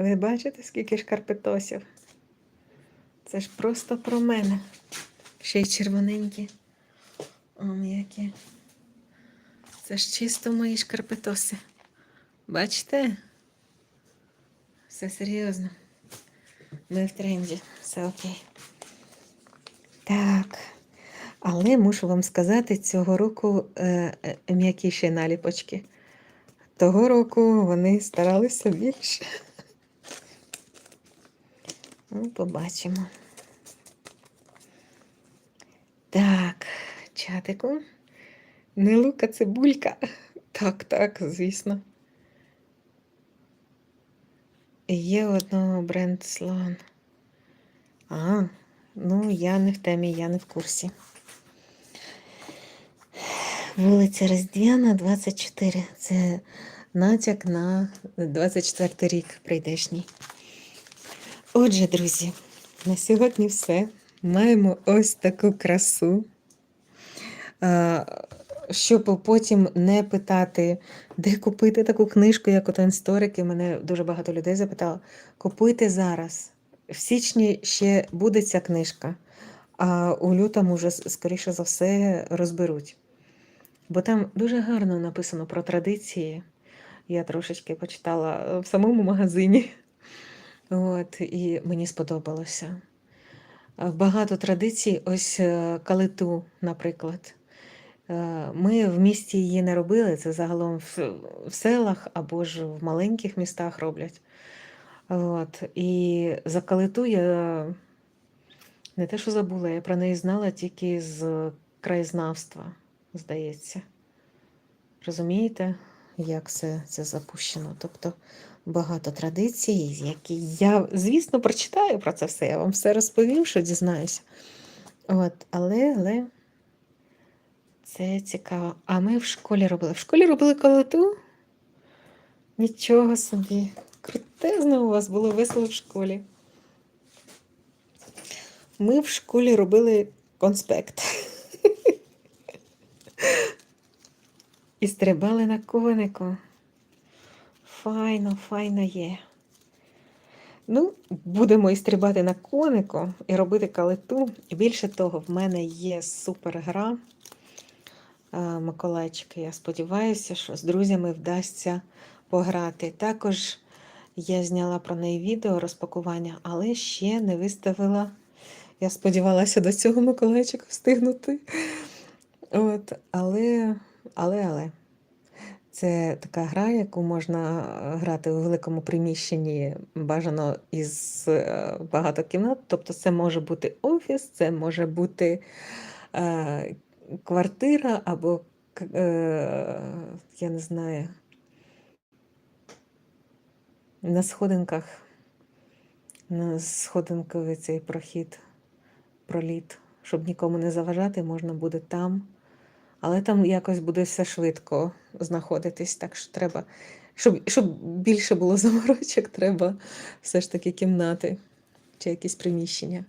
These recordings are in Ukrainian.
Ви бачите, скільки шкарпетосів? Це ж просто про мене. Ще й червоненькі. Он які. Це ж чисто мої шкарпетоси. Бачите? Все серйозно. Ми в тренді, все окей. Так. Але мушу вам сказати, цього року е, е, м'якіші наліпочки. Того року вони старалися більше. Ну, побачимо. Так, чатику. Не лука цибулька. Так, так, звісно. Є одного бренд Слон. А, ну я не в темі, я не в курсі. Вулиця Роздвяна, 24. Це натяк на 24 рік прийдешній. Отже, друзі, на сьогодні все. Маємо ось таку красу. Щоб потім не питати, де купити таку книжку, як ото історики. Мене дуже багато людей запитало. Купуйте зараз. В січні ще буде ця книжка, а у лютому вже, скоріше за все, розберуть. Бо там дуже гарно написано про традиції. Я трошечки почитала в самому магазині. От, І мені сподобалося. Багато традицій, ось е, калиту, наприклад. Е, Ми в місті її не робили, це загалом в, селах або ж в маленьких містах роблять. От. І за калиту я не те, що забула, я про неї знала тільки з краєзнавства, здається. Розумієте, як це, це запущено? Тобто багато традицій, які я, звісно, прочитаю про це все. Я вам все розповім, що дізнаюся. От, але, але це цікаво. А ми в школі робили. В школі робили колоту? Нічого собі. Крутезно у вас було весело в школі. Ми в школі робили конспект. І стрибали на конику. Файно, файно є. Ну, будемо і стрибати на конику і робити калиту. І більше того, в мене є супер гра Миколайчики. Я сподіваюся, що з друзями вдасться пограти. Також я зняла про неї відео розпакування, але ще не виставила. Я сподівалася до цього Миколайчика встигнути. От, Але, але, але. Це така гра, яку можна грати у великому приміщенні, бажано із е, багато кімнат. Тобто, це може бути офіс, це може бути е, квартира або, е, я не знаю, на сходинках, на сходинковий цей прохід, проліт, щоб нікому не заважати, можна буде там. Але там якось буде все швидко знаходитись, так що треба, щоб щоб більше було заморочок, треба все ж таки кімнати, чи якісь приміщення,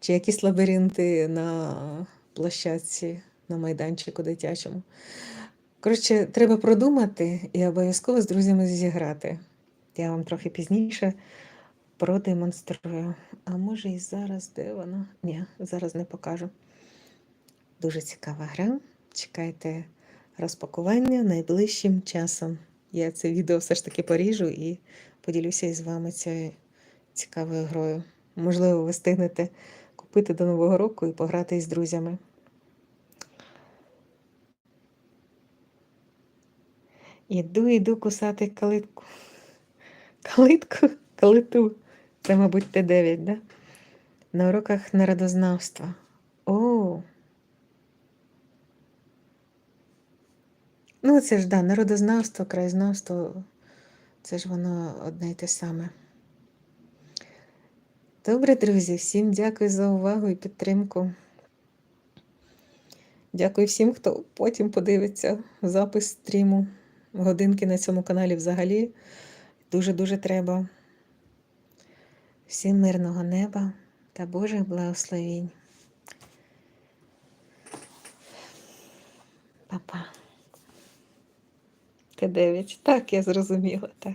чи якісь лабіринти на площадці, на майданчику дитячому. Коротше, треба продумати і обов'язково з друзями зіграти. Я вам трохи пізніше продемонструю. А може і зараз де воно? Ні, зараз не покажу. Дуже цікава гра. Чекайте розпакування найближчим часом. Я це відео все ж таки поріжу і поділюся із вами цією цікавою грою. Можливо, ви встигнете купити до Нового року і пограти із друзями. Іду, іду кусати калитку. Калитку, калиту. Це, мабуть, Т9, да? На уроках народознавства. О! Ну, це ж да, народознавство, краєзнавство, це ж воно одне й те саме. Добре, друзі, всім дякую за увагу і підтримку. Дякую всім, хто потім подивиться запис стріму. Годинки на цьому каналі взагалі дуже-дуже треба. Всім мирного неба та Божих благословінь. Па-па. Т9. Так, я зрозуміла, так.